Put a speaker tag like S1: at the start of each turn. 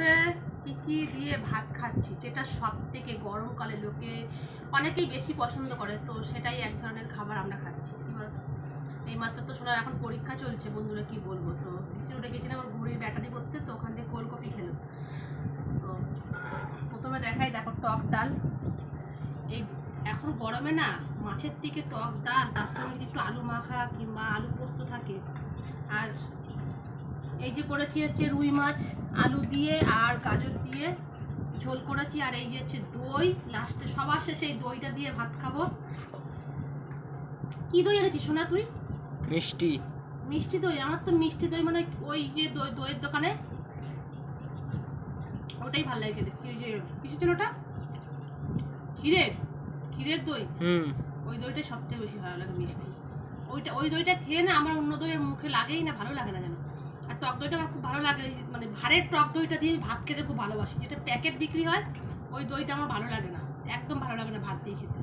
S1: দুপুরে কি কি দিয়ে ভাত খাচ্ছি, যেটা সব থেকে গরমকালে লোকে অনেকেই বেশি পছন্দ করে, তো সেটাই এক ধরনের খাবার আমরা খাচ্ছি। কি বলতো এইমাত্র তো শোনার এখন পরীক্ষা চলছে, বন্ধুরা কি বলব তো? ইনস্টিটিউটে গেছিলাম, আমার ঘড়ির ব্যাটারি করতে তো ওখান থেকে কোলকপি খেলাম। তো প্রথমে দেখাই, দেখো টক ডাল। এই এখন গরমে না মাছের থেকে টক ডাল, তার সঙ্গে একটু আলু মাখা কিংবা আলু পোস্ত থাকে এই যে করেছি হচ্ছে রুই মাছ আলু দিয়ে আর গাজর দিয়ে ঝোল করেছি আর এই যে হচ্ছে দই। লাস্টে সবার শেষে এই দইটা দিয়ে ভাত খাব। কি দই এনেছিস সোনা তুই?
S2: মিষ্টি।
S1: মিষ্টি দই? আমার তো মিষ্টি দই মানে ওই যে দই দইয়ের দোকানে। ওটাই ভালো লাগে খেতে। ওই যে কিসের জন্য ওটা? ক্ষীরের। ক্ষীরের দই?
S2: হুম।
S1: ওই দইটা সবথেকে বেশি ভালো লাগে মিষ্টি। ওইটা ওই দইটা খেয়ে না আমার অন্য দইয়ের মুখে লাগেই না ভালো লাগে না যেন। টক দইটা আমার খুব ভালো লাগে। মানে ভারের টক দইটা দিয়ে আমি ভাত খেতে খুব ভালোবাসি। যেটা প্যাকেট বিক্রি হয়, ওই দইটা আমার ভালো লাগে না। একদম ভালো লাগে না ভাত দিয়ে খেতে।